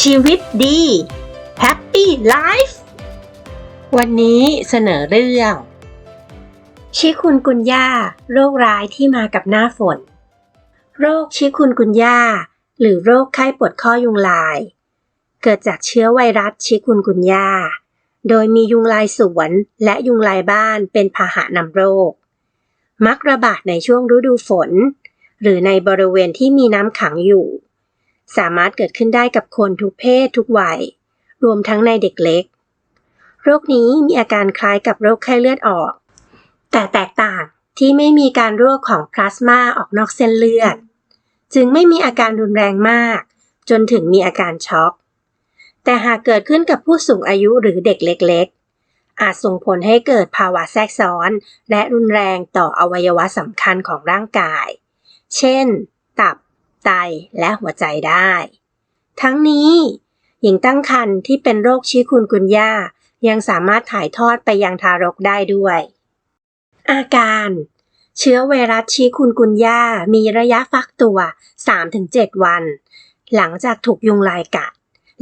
ชีวิตดี Happy Life วันนี้เสนอเรื่อง ชิคุนกุนย่าโรคร้ายที่มากับหน้าฝน โรคชิคุนกุนย่าหรือโรคไข้ปวดข้อยุงลาย เกิดจากเชื้อไวรัสชิคุนกุนย่าโดยมียุงลายสวนและยุงลายบ้านเป็นพาหะนำโรค มักระบาดในช่วงฤดูฝน หรือในบริเวณที่มีน้ำขังอยู่ สามารถเกิดขึ้นได้กับคนทุกเพศทุกวัย รวมทั้งในเด็กเล็ก โรคนี้มีอาการคล้ายกับโรคไข้เลือดออก แต่แตกต่างที่ไม่มีการรั่วของพลาสมาออกนอกเส้นเลือด จึงไม่มีอาการรุนแรงมาก จนถึงมีอาการช็อก แต่หากเกิดขึ้นกับผู้สูงอายุหรือเด็กเล็กๆ อาจส่งผลให้เกิดภาวะแทรกซ้อน และรุนแรงต่ออวัยวะสำคัญของร่างกาย เช่น ไตและหัวใจได้ ทั้งนี้ หญิงตั้งครรภ์ที่เป็นโรคชิคุนกุนย่ายังสามารถถ่ายทอดไปยังทารกได้ด้วย อาการ เชื้อไวรัสชิคุนกุนย่ามีระยะฟักตัว 3-7 วัน หลังจากถูกยุงลายกัด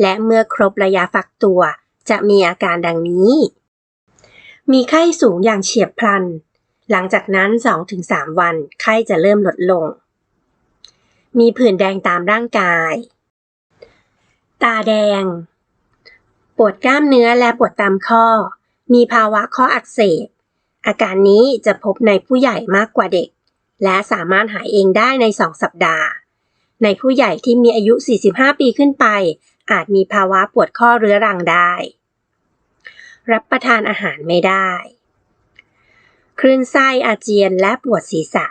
และเมื่อครบระยะฟักตัว จะมีอาการดังนี้ มีไข้สูงอย่างเฉียบพลัน หลังจากนั้น 2-3 วันไข้จะเริ่มลดลง มีผื่นแดงตามร่างกาย ตาแดง ปวดกล้ามเนื้อและปวดตามข้อ มีภาวะข้ออักเสบ อาการนี้จะพบในผู้ใหญ่มากกว่าเด็ก และสามารถหายเองได้ใน 2 สัปดาห์ ในผู้ใหญ่ที่มีอายุ 45 ปีขึ้นไป อาจมีภาวะปวดข้อเรื้อรังได้ รับประทานอาหารไม่ได้ คลื่นไส้อาเจียนและปวดศีรษะ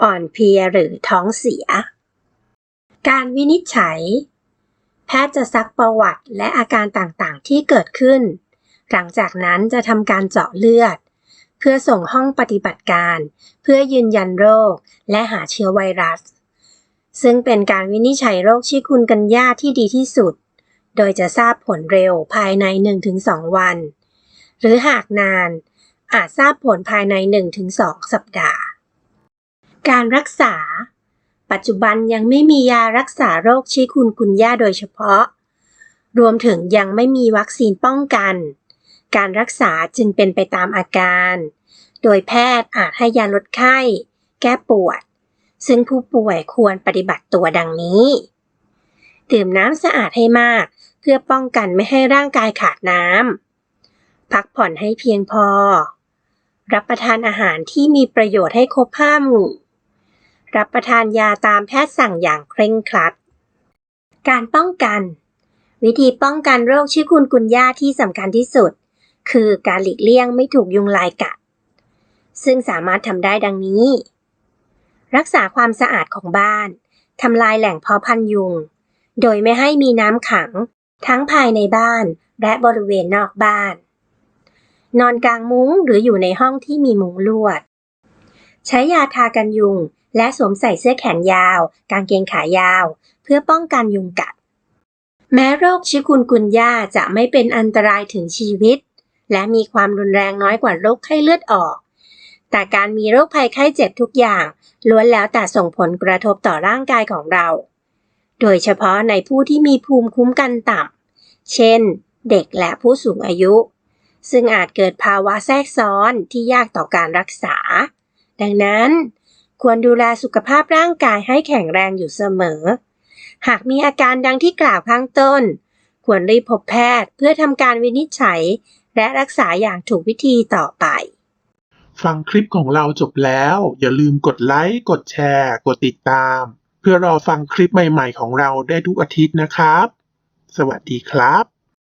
อ่อนเพลียหรือท้องเสีย การวินิจฉัย แพทย์จะซักประวัติและอาการต่างๆ ที่เกิดขึ้น หลังจากนั้นจะทำการเจาะเลือด เพื่อส่งห้องปฏิบัติการ เพื่อยืนยันโรคและหาเชื้อไวรัส ซึ่งเป็นการวินิจฉัยโรคชิคุนกันยาที่ดีที่สุด โดยจะทราบผลเร็วภายใน 1-2 วัน หรือหากนานอาจทราบผลภายใน 1-2 สัปดาห์ การรักษา ปัจจุบันยังไม่มียารักษาโรคชิคุนกุนย่าโดยเฉพาะ รวมถึงยังไม่มีวัคซีนป้องกัน การรักษาจึงเป็นไปตามอาการ โดยแพทย์อาจให้ยาลดไข้ แก้ปวด ซึ่งผู้ป่วยควรปฏิบัติตัวดังนี้ ดื่มน้ำสะอาดให้มาก เพื่อป้องกันไม่ให้ร่างกายขาดน้ำ พักผ่อนให้เพียงพอรับประทานอาหารที่มีประโยชน์ให้ครบห้าหมู่ รับประทานยาตามแพทย์สั่งอย่างเคร่งครัด การป้องกัน วิธีป้องกันโรคชิคุนกุนย่าที่สำคัญที่สุด คือการหลีกเลี่ยงไม่ถูกยุงลายกัด ซึ่งสามารถทำได้ดังนี้ รักษาความสะอาดของบ้านทำลายแหล่งเพาะพันยุง โดยไม่ให้มีน้ำขัง ทั้งภายในบ้านและบริเวณนอกบ้าน นอนกลางมุ้งหรืออยู่ในห้องที่มีมุ้งลวด ใช้ยาทากันยุง และสวมใส่เสื้อแขนยาว กางเกงขายาว เพื่อป้องกันยุงกัด แม้โรคชิคุนกุนย่าจะไม่เป็นอันตรายถึงชีวิต และมีความรุนแรงน้อยกว่าโรคไข้เลือดออก แต่การมีโรคภัยไข้เจ็บทุกอย่างล้วนแล้วแต่ส่งผลกระทบต่อร่างกายของเรา โดยเฉพาะในผู้ที่มีภูมิคุ้มกันต่ำ เช่น เด็กและผู้สูงอายุ ซึ่งอาจเกิดภาวะแทรกซ้อนที่ยากต่อการรักษา ดังนั้น ควรดูแลสุขภาพร่างกายให้แข็งแรงอยู่เสมอ หากมีอาการดังที่กล่าวข้างต้น ควรรีบพบแพทย์เพื่อทำการวินิจฉัย และรักษาอย่างถูกวิธีต่อไป ฟังคลิปของเราจบแล้ว อย่าลืมกดไลค์กดแชร์ กดติดตาม เพื่อรอฟังคลิปใหม่ๆของเราได้ทุกอาทิตย์นะครับ สวัสดีครับ